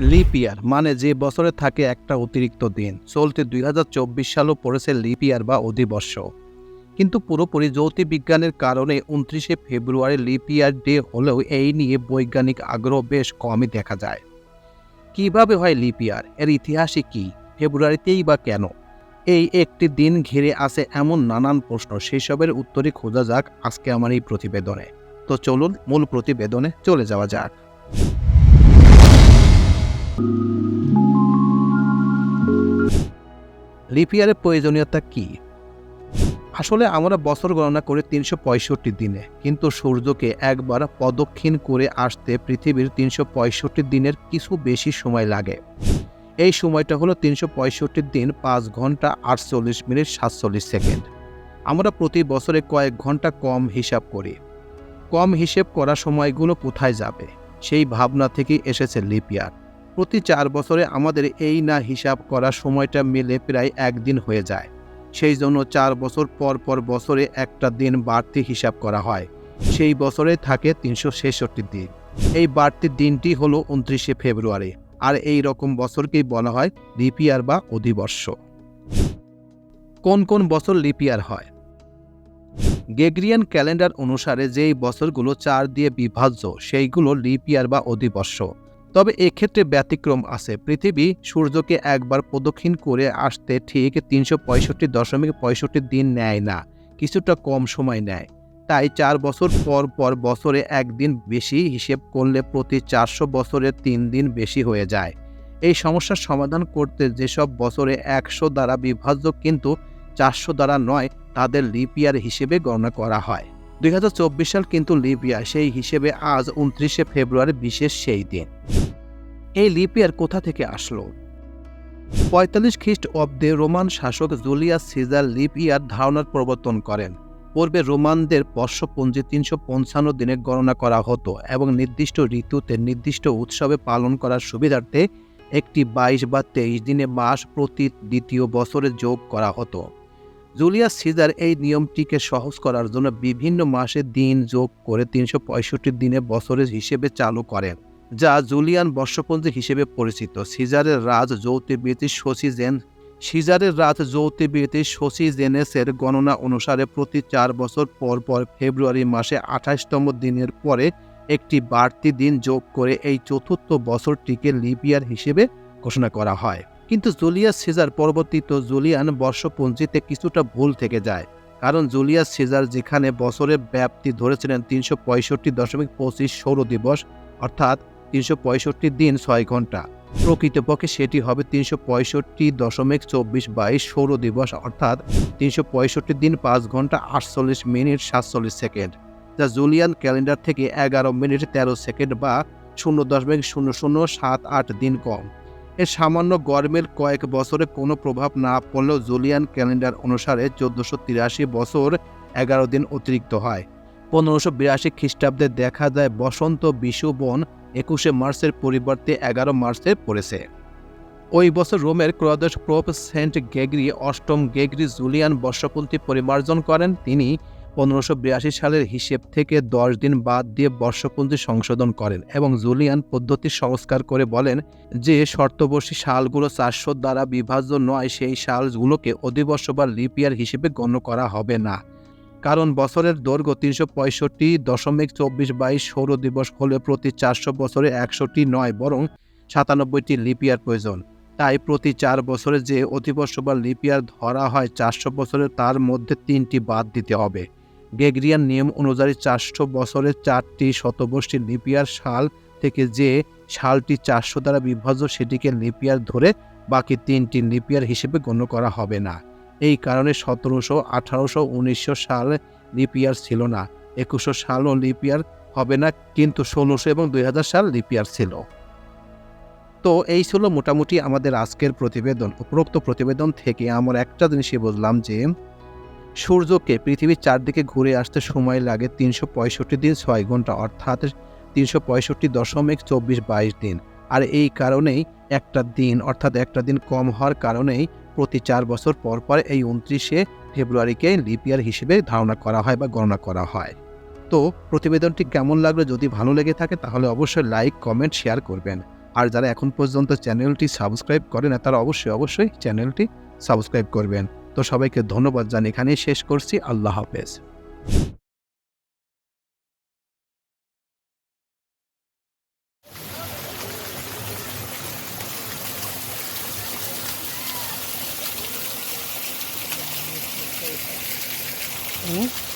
Lip ইয়ার মানে যে বছরে থাকে একটা অতিরিক্ত দিন। চলতে দু হাজার চব্বিশ সালও পড়েছে লিপ ইয়ার বা অধিবর্ষ। কিন্তু পুরোপুরি জ্যোতির্বিজ্ঞানের কারণে উনত্রিশে ফেব্রুয়ারি লিপ ইয়ার ডে হলেও এই নিয়ে বৈজ্ঞানিক আগ্রহ বেশ কমই দেখা যায়। কীভাবে হয় লিপ ইয়ার? এর ইতিহাসে কি? ফেব্রুয়ারিতেই বা কেন? এই একটি দিন ঘিরে আছে এমন নানান প্রশ্ন, সেসবের উত্তরই খোঁজা যাক আজকে আমার এই প্রতিবেদনে। তো চলুন, মূল প্রতিবেদনে চলে যাওয়া যাক। লিপিয়ারের প্রয়োজনীয়তা কি? আসলে আমরা বছর গণনা করি তিনশো দিনে, কিন্তু সূর্যকে একবার প্রদক্ষিণ করে আসতে পৃথিবীর তিনশো পঁয়ষট্টি দিনের কিছু বেশি সময় লাগে। এই সময়টা হলো তিনশো পঁয়ষট্টি দিন পাঁচ ঘণ্টা আটচল্লিশ মিনিট সাতচল্লিশ সেকেন্ড। আমরা প্রতি বছরে কয়েক ঘণ্টা কম হিসাব করি। কম হিসেব করা সময়গুলো কোথায় যাবে? সেই ভাবনা থেকেই এসেছে লিপিয়ার প্রতি চার বছরে আমাদের এই না হিসাব করা সময়টা মিলে প্রায় একদিন হয়ে যায়। সেই জন্য চার বছর পর পর বছরে একটা দিন বাড়তি হিসাব করা হয়। সেই বছরে থাকে তিনশো ছেষট্টি দিন। এই বাড়তি দিনটি হলো উনত্রিশে ফেব্রুয়ারি আর এই রকম বছরকেই বলা হয় লিপিয়ার বা অধিবর্ষ। কোন কোন বছর লিপিয়ার হয়? গেগ্রিয়ান ক্যালেন্ডার অনুসারে যেই বছরগুলো চার দিয়ে বিভাজ্য, সেইগুলো লিপিয়ার বা অধিবর্ষ। তবে এক্ষেত্রে ব্যতিক্রম আছে। পৃথিবী সূর্যকে একবার প্রদক্ষিণ করে আসতে ঠিক তিনশো পঁয়ষট্টি দশমিক পঁয়ষট্টি দিন নেয় না, কিছুটা কম সময় নেয়। তাই চার বছর পর পর বছরে একদিন বেশি হিসেব করলে প্রতি চারশো বছরে তিন দিন বেশি হয়ে যায়। এই সমস্যার সমাধান করতে যেসব বছরে একশো দ্বারা বিভাজ্য কিন্তু চারশো দ্বারা নয়, তাদের লিপিয়ার হিসেবে গণনা করা হয়। দুই হাজার চব্বিশ সাল কিন্তু লিপিয়ার সেই হিসেবে আজ উনত্রিশে ফেব্রুয়ারি বিশেষ সেই দিন। এই লিপিয়ার কোথা থেকে আসলো? পঁয়তাল্লিশ খ্রিস্ট অব্দে রোমান শাসক জুলিয়াস সিজার লিপ ইয়ার ধারণার প্রবর্তন করেন। পূর্বে রোমানদের বর্ষপঞ্জি তিনশো পঞ্চান্ন দিনে গণনা করা হতো এবং নির্দিষ্ট ঋতুতে নির্দিষ্ট উৎসবে পালন করার সুবিধার্থে একটি বাইশ বা তেইশ দিনে মাস প্রতি দ্বিতীয় বছরে যোগ করা হতো। জুলিয়াস সিজার এই নিয়মটিকে সহজ করার জন্য বিভিন্ন মাসে দিন যোগ করে তিনশো পঁয়ষট্টি দিনে বছরের হিসেবে চালু করেন। যা জুলিয়ান বর্ষপঞ্জি হিসেবে পরিচিত। সিজারের রাজ জ্যোতির্বিদ শশীজেন সিজারের রাজ জ্যোতির্বিদ শশীজেনেসের গণনা অনুসারে প্রতি চার বছর পর পর ফেব্রুয়ারি মাসে আঠাশতম দিনের পরে একটি বাড়তি দিন যোগ করে এই চতুর্থ বছরটিকে লিপিয়ার হিসেবে ঘোষণা করা হয়। কিন্তু জুলিয়াস সিজার পরবর্তীত জুলিয়ান বর্ষপঞ্জিতে কিছুটা ভুল থেকে যায়। কারণ জুলিয়াস সিজার যেখানে বছরের ব্যাপ্তি ধরেছিলেন তিনশো পঁয়ষট্টি দশমিক পঁচিশ সৌর দিবস, অর্থাৎ তিনশো পঁয়ষট্টি দিন ছয় ঘণ্টা। প্রকৃতপক্ষে সেটি হবে তিনশো পঁয়ষট্টি দশমিক চব্বিশ বাইশ সৌর দিবস, অর্থাৎ তিনশো পঁয়ষট্টি দিন পাঁচ ঘণ্টা আটচল্লিশ মিনিট সাতচল্লিশ সেকেন্ড, যা জুলিয়ান ক্যালেন্ডার থেকে এগারো মিনিট তেরো সেকেন্ড বা শূন্য দশমিক শূন্য শূন্য সাত আট দিন কম। এর সামান্য গরমের কয়েক বছরে কোনো প্রভাব না পড়লেও জুলিয়ান ক্যালেন্ডার অনুসারে চোদ্দোশো তিরাশি বছর এগারো দিন অতিরিক্ত হয়। পনেরোশো বিরাশি খ্রিস্টাব্দে দেখা যায় বসন্ত বিষুবন একুশে মার্চের পরিবর্তে এগারো মার্চে পড়েছে। ওই বছর রোমের ক্রদশ প্রোপ সেন্ট গেগরি অষ্টম গেগরি জুলিয়ান বর্ষপন্থী পরিমার্জন করেন। তিনি পনেরোশো বিরাশি সালের হিসেব থেকে দশ দিন বাদ দিয়ে বর্ষপঞ্জি সংশোধন করেন এবং জুলিয়ান পদ্ধতি সংস্কার করে বলেন যে শর্তবর্ষী সালগুলো চারশো দ্বারা বিভাজ্য নয়, সেই সালগুলোকে অধিবর্ষ বা লিপিয়ার হিসেবে গণ্য করা হবে না। কারণ বছরের দৈর্ঘ্য তিনশো পঁয়ষট্টি দশমিক চব্বিশ বাইশ সৌর দিবস হলে প্রতি চারশো বছরে একশোটি নয়, বরং সাতানব্বইটি লিপিয়ার প্রয়োজন। তাই প্রতি চার বছরে যে অধিবর্ষ বা লিপিয়ার ধরা হয় চারশো বছরে, তার মধ্যে তিনটি বাদ দিতে হবে। গেগরিয়ান নিয়ম অনুযায়ী চারশো বছরের চারটি শতবর্ষী লিপিয়ার সাল থেকে যে সালটি চারশো দ্বারা বিভাজ্য, সেটিকে লিপিয়ার ধরে বাকি তিনটি লিপিয়ার হিসেবে গণ্য করা হবে না। এই কারণে সতেরোশো আঠারোশো উনিশশো সাল লিপিয়ার ছিল না। একুশশো সালও লিপিয়ার হবে না, কিন্তু ষোলোশো এবং দুই হাজার সাল লিপিয়ার ছিল। তো এই ছিল মোটামুটি আমাদের আজকের প্রতিবেদন। উপরোক্ত প্রতিবেদন থেকে আমরা একটা জিনিসই বুঝলাম যে, সূর্যকে পৃথিবীর চারদিকে ঘুরে আসতে সময় লাগে তিনশো পঁয়ষট্টি দিন ছয় ঘণ্টা, অর্থাৎ তিনশো পঁয়ষট্টি দশমিক চব্বিশ বাইশ দিন। আর এই কারণেই একটা দিন, অর্থাৎ একটা দিন কম হওয়ার কারণেই প্রতি চার বছর পর পর এই উনত্রিশে ফেব্রুয়ারিকে লিপিয়ার হিসেবে ধারণা করা হয় বা গণনা করা হয়। তো প্রতিবেদনটি কেমন লাগল যদি ভালো লেগে থাকে তাহলে অবশ্যই লাইক কমেন্ট শেয়ার করবেন। আর যারা এখন পর্যন্ত চ্যানেলটি সাবস্ক্রাইব করে না তারা অবশ্যই অবশ্যই চ্যানেলটি সাবস্ক্রাইব করবেন। তো সবাইকে ধন্যবাদ জানি এখানেই শেষ করছি। আল্লাহ হাফেজ। 嗯。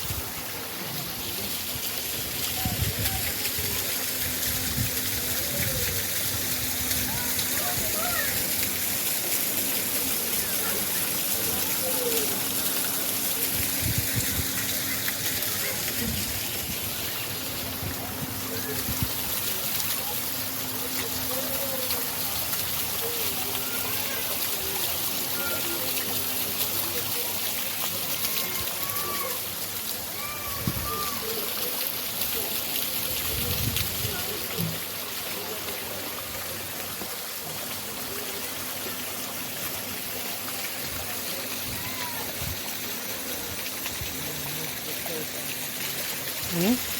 mhm